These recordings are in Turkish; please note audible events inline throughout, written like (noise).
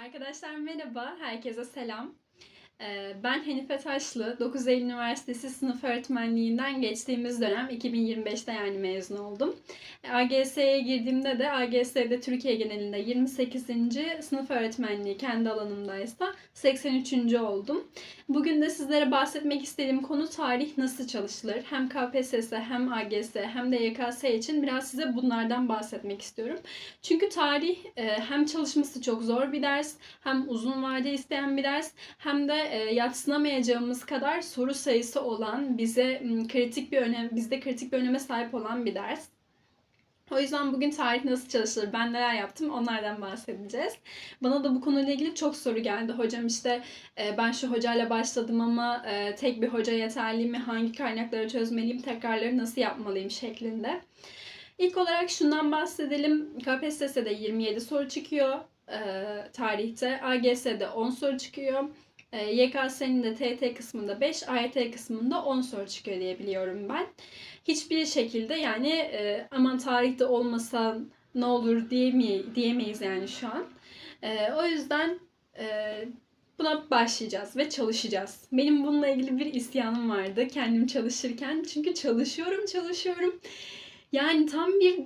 Arkadaşlar merhaba, herkese selam. Ee, Ben Hanife Taşlı, 9 Eylül Üniversitesi sınıf öğretmenliğinden geçtiğimiz dönem 2025'te yani mezun oldum. AGS'ye girdiğimde de AGS'de Türkiye genelinde 28. sınıf öğretmenliği kendi alanımdaysa 83. oldum. Bugün de sizlere bahsetmek istediğim konu tarih nasıl çalışılır? Hem KPSS hem AGS hem de YKS için biraz size bunlardan bahsetmek istiyorum. Çünkü tarih e, hem çalışması çok zor bir ders, hem uzun vade isteyen bir ders, hem de e, yatsınamayacağımız kadar soru sayısı olan, bize kritik bir önem, bizde kritik bir öneme sahip olan bir ders. O yüzden bugün tarih nasıl çalışılır, ben neler yaptım onlardan bahsedeceğiz. Bana da bu konuyla ilgili çok soru geldi. Hocam işte e, ben şu hocayla başladım ama e, tek bir hoca yeterli mi, hangi kaynakları çözmeliyim, tekrarları nasıl yapmalıyım şeklinde. İlk olarak şundan bahsedelim. KPSS'de 27 soru çıkıyor e, tarihte. AGS'de 10 soru çıkıyor. E, YKS'nin de TT kısmında 5, AYT kısmında 10 soru çıkıyor diye biliyorum ben. Hiçbir şekilde yani e, aman tarihte olmasa ne olur diyemey diyemeyiz yani şu an. E, o yüzden e, buna başlayacağız ve çalışacağız. Benim bununla ilgili bir isyanım vardı kendim çalışırken. Çünkü çalışıyorum, çalışıyorum. Yani tam bir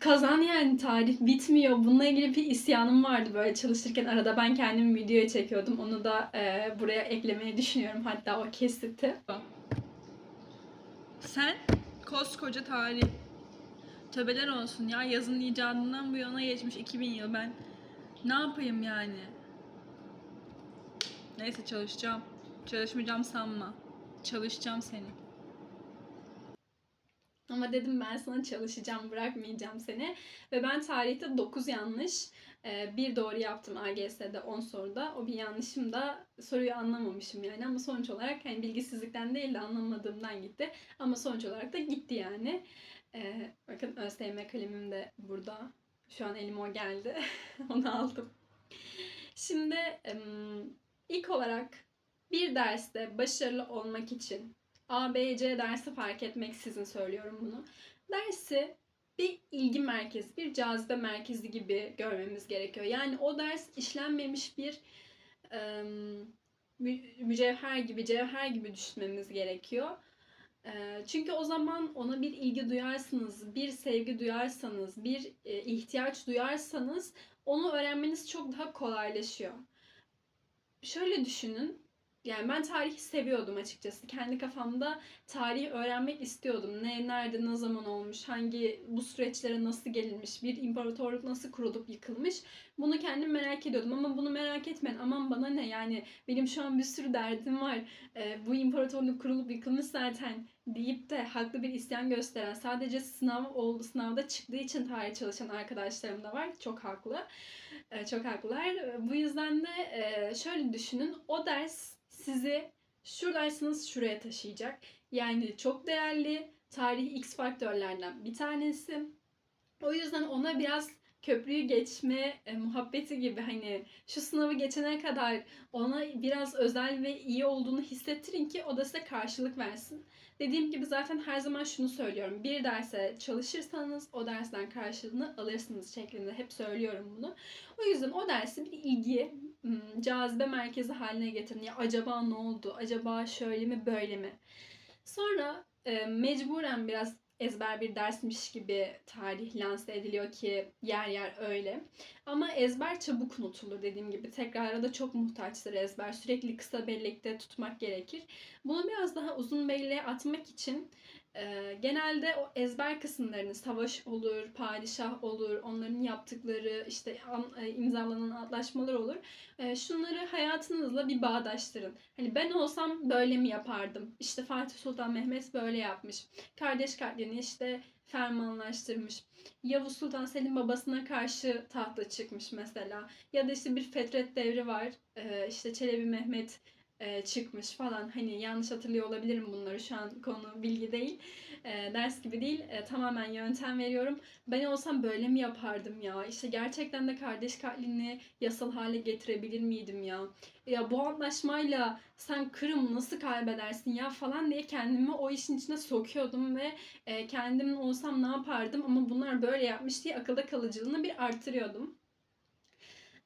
kazan yani tarih bitmiyor. Bununla ilgili bir isyanım vardı böyle çalışırken. Arada ben kendim videoya çekiyordum. Onu da e, buraya eklemeyi düşünüyorum. Hatta o kesiti. Sen koskoca tarih. Töbeler olsun ya yazın icadından bu yana geçmiş 2000 yıl ben ne yapayım yani? Neyse çalışacağım. Çalışmayacağım sanma. Çalışacağım seni. Ama dedim ben sana çalışacağım, bırakmayacağım seni. Ve ben tarihte 9 yanlış, e, bir doğru yaptım AGS'de 10 soruda. O bir yanlışım da soruyu anlamamışım yani. Ama sonuç olarak hani bilgisizlikten değil de anlamadığımdan gitti. Ama sonuç olarak da gitti yani. E, bakın ÖSYM kalemim de burada. Şu an elime o geldi. (laughs) Onu aldım. Şimdi ilk olarak bir derste başarılı olmak için A, B, C dersi fark etmeksizin söylüyorum bunu. Dersi bir ilgi merkezi, bir cazibe merkezi gibi görmemiz gerekiyor. Yani o ders işlenmemiş bir mücevher gibi, cevher gibi düşünmemiz gerekiyor. Çünkü o zaman ona bir ilgi duyarsanız, bir sevgi duyarsanız, bir e, ihtiyaç duyarsanız onu öğrenmeniz çok daha kolaylaşıyor. Şöyle düşünün. Yani ben tarihi seviyordum açıkçası. Kendi kafamda tarihi öğrenmek istiyordum. Ne, nerede, ne zaman olmuş, hangi, bu süreçlere nasıl gelinmiş, bir imparatorluk nasıl kurulup yıkılmış. Bunu kendim merak ediyordum ama bunu merak etmeyin. Aman bana ne yani benim şu an bir sürü derdim var. Ee, bu imparatorluk kurulup yıkılmış zaten deyip de haklı bir isyan gösteren sadece sınav oldu, sınavda çıktığı için tarih çalışan arkadaşlarım da var. Çok haklı. Ee, çok haklılar. Bu yüzden de e, şöyle düşünün. O ders sizi şuradaysanız şuraya taşıyacak. Yani çok değerli. Tarihi X faktörlerden bir tanesi. O yüzden ona biraz köprüyü geçme e, muhabbeti gibi hani şu sınavı geçene kadar ona biraz özel ve iyi olduğunu hissettirin ki o da size karşılık versin. Dediğim gibi zaten her zaman şunu söylüyorum. Bir derse çalışırsanız o dersten karşılığını alırsınız şeklinde hep söylüyorum bunu. O yüzden o dersi bir ilgi, cazibe merkezi haline getirin. Ya acaba ne oldu? Acaba şöyle mi böyle mi? Sonra e, mecburen biraz ezber bir dersmiş gibi tarih lanse ediliyor ki yer yer öyle. Ama ezber çabuk unutulur dediğim gibi. Tekrara da çok muhtaçtır ezber. Sürekli kısa bellekte tutmak gerekir. Bunu biraz daha uzun belleğe atmak için e, genelde o ezber kısımlarını savaş olur, padişah olur, onların yaptıkları işte e, imzalanan antlaşmalar olur. E, şunları hayatınızla bir bağdaştırın. Hani ben olsam böyle mi yapardım? İşte Fatih Sultan Mehmet böyle yapmış. Kardeş katliamını işte fermanlaştırmış. Yavuz Sultan Selim babasına karşı tahta çıkmış mesela. Ya da işte bir Fetret devri var. Ee, işte Çelebi Mehmet e, çıkmış falan. Hani yanlış hatırlıyor olabilirim bunları. Şu an konu bilgi değil. E, ders gibi değil. E, tamamen yöntem veriyorum. Ben olsam böyle mi yapardım ya? İşte gerçekten de kardeş katlini yasal hale getirebilir miydim ya? Ya bu antlaşmayla sen Kırım nasıl kaybedersin ya falan diye kendimi o işin içine sokuyordum ve e, kendim olsam ne yapardım ama bunlar böyle yapmış diye akılda kalıcılığını bir artırıyordum.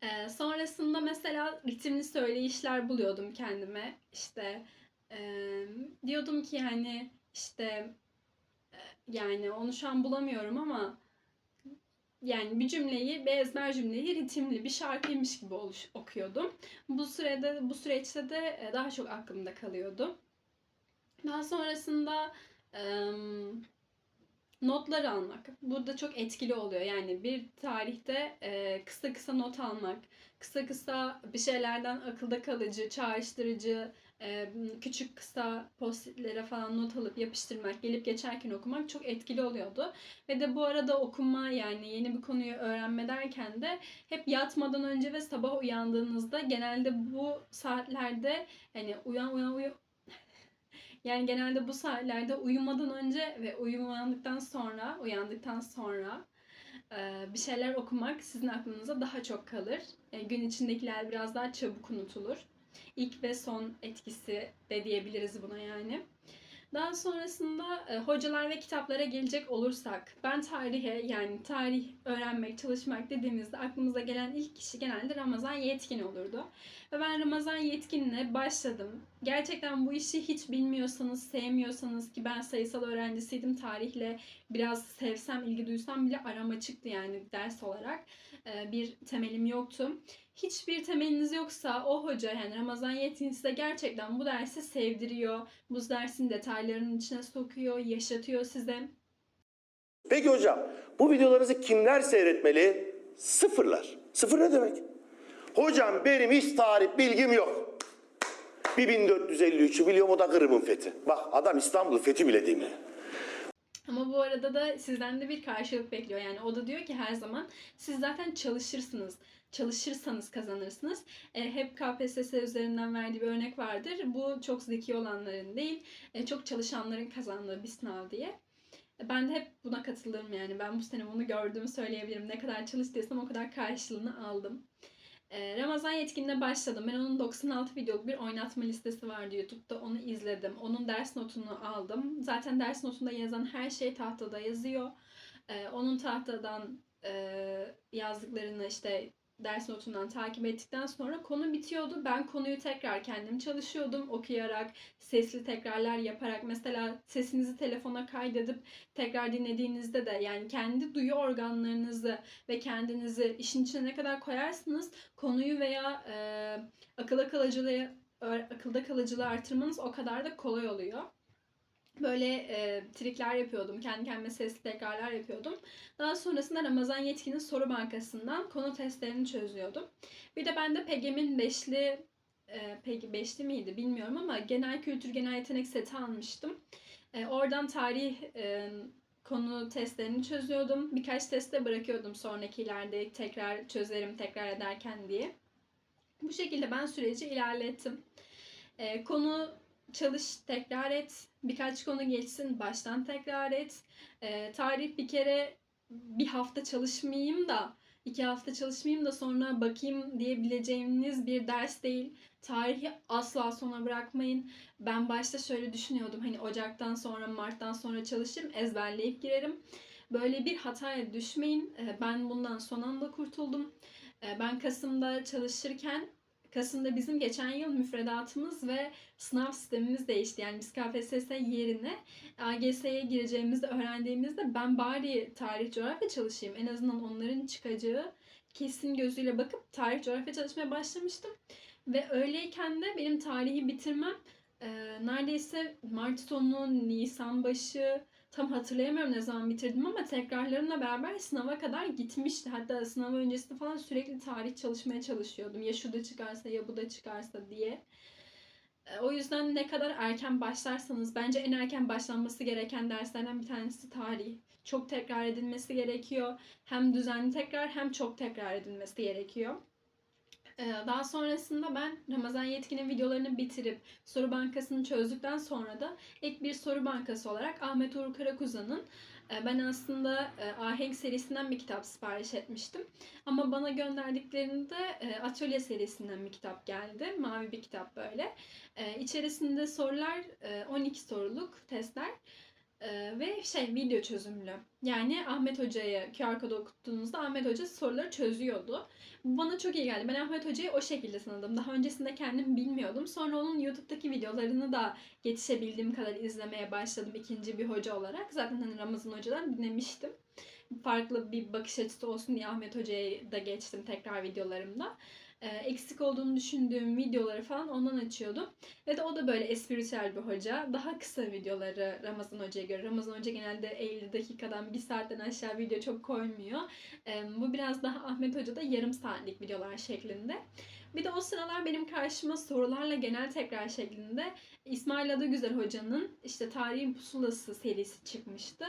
Ee, sonrasında mesela ritimli söyleyişler buluyordum kendime. İşte eee, diyordum ki yani işte e, yani onu şu an bulamıyorum ama yani bir cümleyi, bir cümleyi ritimli bir şarkıymış gibi oluş, okuyordum. Bu sürede, bu süreçte de e, daha çok aklımda kalıyordu. Daha sonrasında em, notları almak. Burada çok etkili oluyor. Yani bir tarihte e, kısa kısa not almak, kısa kısa bir şeylerden akılda kalıcı, çağrıştırıcı, e, küçük kısa postitlere falan not alıp yapıştırmak, gelip geçerken okumak çok etkili oluyordu. Ve de bu arada okuma yani yeni bir konuyu öğrenme derken de hep yatmadan önce ve sabah uyandığınızda genelde bu saatlerde yani uyan uyan uyan yani genelde bu saatlerde uyumadan önce ve uyuyandıktan sonra, uyandıktan sonra bir şeyler okumak sizin aklınıza daha çok kalır. E, Gün içindekiler biraz daha çabuk unutulur. İlk ve son etkisi de diyebiliriz buna yani. Daha sonrasında e, hocalar ve kitaplara gelecek olursak, ben tarihe yani tarih öğrenmek, çalışmak dediğimizde aklımıza gelen ilk kişi genelde Ramazan Yetkin olurdu. Ve ben Ramazan Yetkin'le başladım. Gerçekten bu işi hiç bilmiyorsanız, sevmiyorsanız ki ben sayısal öğrencisiydim. Tarihle biraz sevsem, ilgi duysam bile aram açıktı yani ders olarak. E, Bir temelim yoktu. Hiçbir temeliniz yoksa o hoca yani Ramazan Yetkin size gerçekten bu dersi sevdiriyor. Bu dersin detaylarının içine sokuyor, yaşatıyor size. Peki hocam bu videolarınızı kimler seyretmeli? Sıfırlar. Sıfır ne demek? Hocam benim hiç tarih bilgim yok. Bir 1453'ü biliyorum o da Kırım'ın fethi. Bak adam İstanbul'u fethi bile demiyor. Ama bu arada da sizden de bir karşılık bekliyor. Yani o da diyor ki her zaman siz zaten çalışırsınız. Çalışırsanız kazanırsınız. E, hep KPSS üzerinden verdiği bir örnek vardır. Bu çok zeki olanların değil, e, çok çalışanların kazandığı bir sınav diye. E, Ben de hep buna katılırım yani. Ben bu sene bunu gördüğümü söyleyebilirim. Ne kadar çalıştıysam o kadar karşılığını aldım. Ee, Ramazan Yetkin'le başladım. Ben onun 96 videoluk bir oynatma listesi vardı YouTube'da. Onu izledim. Onun ders notunu aldım. Zaten ders notunda yazan her şey tahtada yazıyor. Ee, onun tahtadan e, yazdıklarını işte ders notundan takip ettikten sonra konu bitiyordu. Ben konuyu tekrar kendim çalışıyordum. Okuyarak, sesli tekrarlar yaparak. Mesela sesinizi telefona kaydedip tekrar dinlediğinizde de yani kendi duyu organlarınızı ve kendinizi işin içine ne kadar koyarsınız konuyu veya e, akılda kalıcılığı ö- akılda kalıcılığı artırmanız o kadar da kolay oluyor. Böyle e, trikler yapıyordum. Kendi kendime sesli tekrarlar yapıyordum. Daha sonrasında Ramazan Yetkin'in soru bankasından konu testlerini çözüyordum. Bir de ben de PEGEM'in beşli e, peki beşli miydi bilmiyorum ama genel kültür genel yetenek seti almıştım. E, oradan tarih e, konu testlerini çözüyordum. Birkaç teste bırakıyordum sonrakilerde tekrar çözerim tekrar ederken diye. Bu şekilde ben süreci ilerlettim. Ee, konu çalış, tekrar et. Birkaç konu geçsin, baştan tekrar et. Ee, tarih bir kere bir hafta çalışmayayım da iki hafta çalışmayayım da sonra bakayım diyebileceğiniz bir ders değil. Tarihi asla sona bırakmayın. Ben başta şöyle düşünüyordum. Hani Ocak'tan sonra, Mart'tan sonra çalışırım, ezberleyip girerim. Böyle bir hataya düşmeyin. Ee, Ben bundan son anda kurtuldum. Ee, Ben Kasım'da çalışırken Kasım'da bizim geçen yıl müfredatımız ve sınav sistemimiz değişti. Yani biz KPSS yerine AGS'ye gireceğimizde öğrendiğimizde ben bari tarih coğrafya çalışayım. En azından onların çıkacağı kesin gözüyle bakıp tarih coğrafya çalışmaya başlamıştım. Ve öyleyken de benim tarihi bitirmem e, neredeyse Mart sonu, Nisan başı tam hatırlayamıyorum ne zaman bitirdim ama tekrarlarımla beraber sınava kadar gitmişti. Hatta sınav öncesinde falan sürekli tarih çalışmaya çalışıyordum. Ya şu da çıkarsa ya bu da çıkarsa diye. E, O yüzden ne kadar erken başlarsanız bence en erken başlanması gereken derslerden bir tanesi tarih. Çok tekrar edilmesi gerekiyor. Hem düzenli tekrar hem çok tekrar edilmesi gerekiyor. Ee, Daha sonrasında ben Ramazan Yetkin'in videolarını bitirip soru bankasını çözdükten sonra da ek bir soru bankası olarak Ahmet Uğur Karakuza'nın e, ben aslında e, Ahenk serisinden bir kitap sipariş etmiştim. Ama bana gönderdiklerinde e, Atölye serisinden bir kitap geldi. Mavi bir kitap böyle. İçerisinde sorular e, 12 soruluk testler. Ee, ve şey video çözümlü. Yani Ahmet Hoca'ya QR kodu okuttuğunuzda Ahmet Hoca soruları çözüyordu. Bu bana çok iyi geldi. Ben Ahmet Hoca'yı o şekilde tanıdım. Daha öncesinde kendim bilmiyordum. Sonra onun YouTube'daki videolarını da yetişebildiğim kadar izlemeye başladım ikinci bir hoca olarak. Zaten hani Ramazan Hoca'dan dinlemiştim. Farklı bir bakış açısı olsun diye Ahmet Hoca'ya da geçtim tekrar videolarımda. Ee, eksik olduğunu düşündüğüm videoları falan ondan açıyordum. Ve de o da böyle espritüel bir hoca. Daha kısa videoları Ramazan Hoca'ya göre. Ramazan Hoca genelde 50 dakikadan bir saatten aşağı video çok koymuyor. Ee, bu biraz daha Ahmet Hoca da yarım saatlik videolar şeklinde. Bir de o sıralar benim karşıma sorularla genel tekrar şeklinde İsmail Adagüzel Hoca'nın işte Tarihin Pusulası serisi çıkmıştı.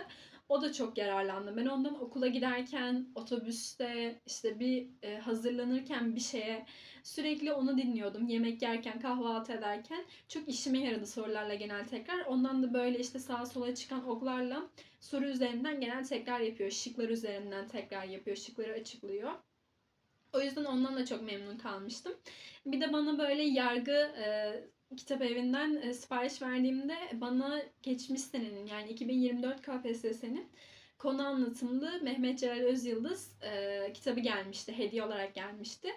O da çok yararlandı. Ben ondan okula giderken, otobüste, işte bir e, hazırlanırken bir şeye sürekli onu dinliyordum. Yemek yerken, kahvaltı ederken çok işime yaradı sorularla genel tekrar. Ondan da böyle işte sağa sola çıkan oklarla soru üzerinden genel tekrar yapıyor. Şıklar üzerinden tekrar yapıyor. Şıkları açıklıyor. O yüzden ondan da çok memnun kalmıştım. Bir de bana böyle yargı e, kitap evinden e, sipariş verdiğimde bana geçmiş senenin yani 2024 KPSS'nin konu anlatımlı Mehmet Celal Özyıldız e, kitabı gelmişti. Hediye olarak gelmişti.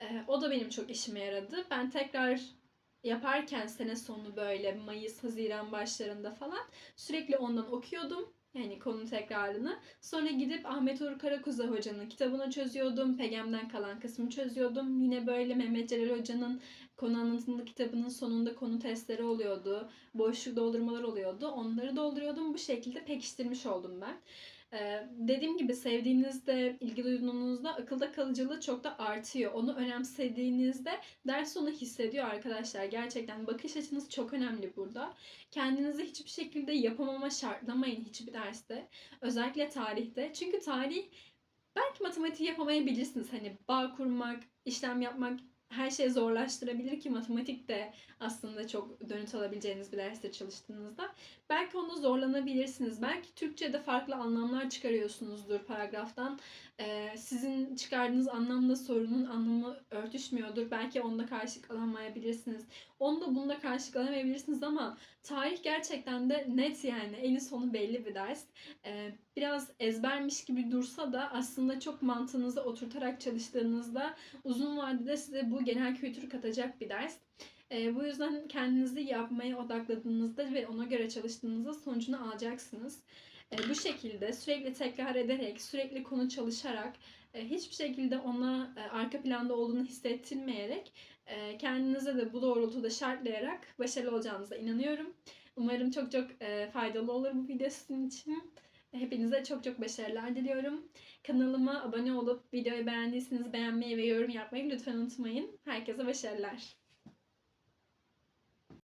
E, o da benim çok işime yaradı. Ben tekrar yaparken sene sonu böyle Mayıs, Haziran başlarında falan sürekli ondan okuyordum. Yani konu tekrarını. Sonra gidip Ahmet Uğur Karakuza hocanın kitabını çözüyordum. Pegem'den kalan kısmı çözüyordum. Yine böyle Mehmet Celal hocanın konu anlatımlı kitabının sonunda konu testleri oluyordu. Boşluk doldurmalar oluyordu. Onları dolduruyordum. Bu şekilde pekiştirmiş oldum ben. Ee, dediğim gibi sevdiğinizde, ilgi duyduğunuzda akılda kalıcılığı çok da artıyor. Onu önemsediğinizde ders onu hissediyor arkadaşlar. Gerçekten bakış açınız çok önemli burada. Kendinizi hiçbir şekilde yapamama şartlamayın hiçbir derste. Özellikle tarihte. Çünkü tarih belki matematiği yapamayabilirsiniz. Hani bağ kurmak, işlem yapmak her şeyi zorlaştırabilir ki matematik de aslında çok dönüt alabileceğiniz bir derste çalıştığınızda. Belki onu zorlanabilirsiniz. Belki Türkçe'de farklı anlamlar çıkarıyorsunuzdur paragraftan. Ee, sizin çıkardığınız anlamla sorunun anlamı örtüşmüyordur. Belki onda karşılık alamayabilirsiniz. Onda bunda karşılık alamayabilirsiniz ama tarih gerçekten de net yani. Eni sonu belli bir ders. Ee, biraz ezbermiş gibi dursa da aslında çok mantığınıza oturtarak çalıştığınızda uzun vadede size bu genel kültürü katacak bir ders. Ee, bu yüzden kendinizi yapmaya odakladığınızda ve ona göre çalıştığınızda sonucunu alacaksınız. Ee, bu şekilde sürekli tekrar ederek, sürekli konu çalışarak, e, hiçbir şekilde ona e, arka planda olduğunu hissettirmeyerek, e, kendinize de bu doğrultuda şartlayarak başarılı olacağınıza inanıyorum. Umarım çok çok e, faydalı olur bu video sizin için. Hepinize çok çok başarılar diliyorum. Kanalıma abone olup videoyu beğendiyseniz beğenmeyi ve yorum yapmayı lütfen unutmayın. Herkese başarılar.